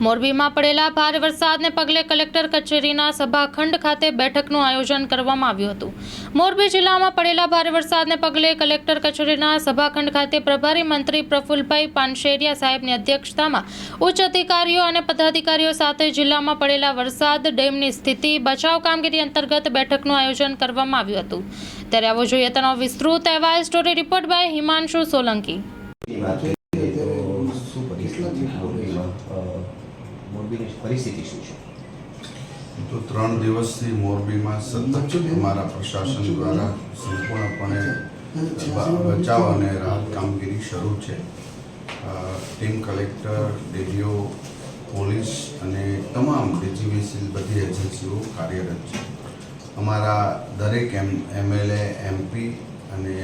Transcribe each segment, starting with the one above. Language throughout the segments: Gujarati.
મોરબીમાં પડેલા ભારે વરસાદને પગલે કલેક્ટર કચેરીના સભાખંડ ખાતે બેઠકનું આયોજન કરવામાં આવ્યું હતું. મોરબી જિલ્લામાં પડેલા ભારે વરસાદને પગલે કલેક્ટર કચેરીના સભાખંડ ખાતે પ્રભારી મંત્રી પ્રફુલભાઈ પાનશેરિયા સાહેબની અધ્યક્ષતામાં ઉચ્ચ અધિકારીઓ અને પદાધિકારીઓ સાથે જિલ્લામાં પડેલા વરસાદ, ડેમની સ્થિતિ, બચાવ કામગીરી અંતર્ગત બેઠકનું આયોજન કરવામાં આવ્યું હતું. ત્યારે આવો જોઈએ તેનો વિસ્તૃત અહેવાલ. Story report by Himanshu Solanki. મોરબીની પરિસ્થિતિ શું છે? તો ત્રણ દિવસથી મોરબીમાં સતત અમારા પ્રશાસન દ્વારા સંપૂર્ણપણે બચાવ અને રાહત કામગીરી શરૂ છે. ટીમ કલેક્ટર ડીડીઓ પોલીસ અને તમામ ડીજીવીસી બધી એજન્સીઓ કાર્યરત છે. અમારા દરેક એમ એમએલએ એમપી અને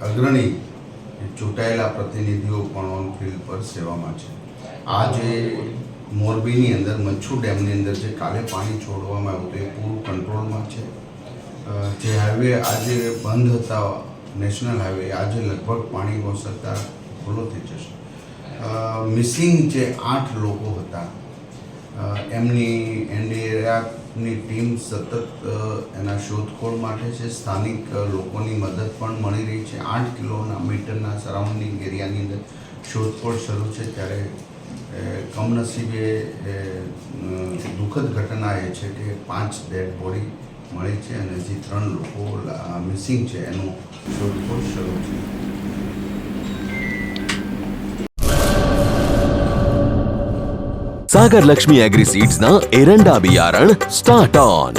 અગ્રણી ચૂંટાયેલા પ્રતિનિધિઓ પણ ઓન ફિલ્ડ પર સેવામાં છે. આજે મોરબીની અંદર મચ્છુ ડેમની અંદર જે કાલે પાણી છોડવામાં આવ્યું એ પૂરું કંટ્રોલમાં છે. જે હાઈવે આજે બંધ હતા, નેશનલ હાઈવે, આજે લગભગ પાણી ઓસરતા ખુલ્લો થઈ જશે. મિસિંગ જે આઠ લોકો હતા એમની એનડીઆરએફની ટીમ સતત એના શોધખોળ માટે છે, સ્થાનિક લોકોની મદદ પણ મળી રહી છે. આઠ કિલોના મીટરના સરાઉન્ડિંગ એરિયાની અંદર શોધખોળ શરૂ છે, ત્યારે કમનસીબે દુઃખદ ઘટના એ છે કે પાંચ ડેડ બોડી મળી છે અને હજી ત્રણ લોકો મિસિંગ છે એનો શોધખોળ શરૂ છે. ಸಾಗರ್ ಲಕ್ಷ್ಮಿ ಅಗ್ರಿಸೀಡ್ಸ್ನ ಎರಂಡಾ ಬಿಯಾರಣ್ ಸ್ಟಾರ್ಟ್ ಆನ್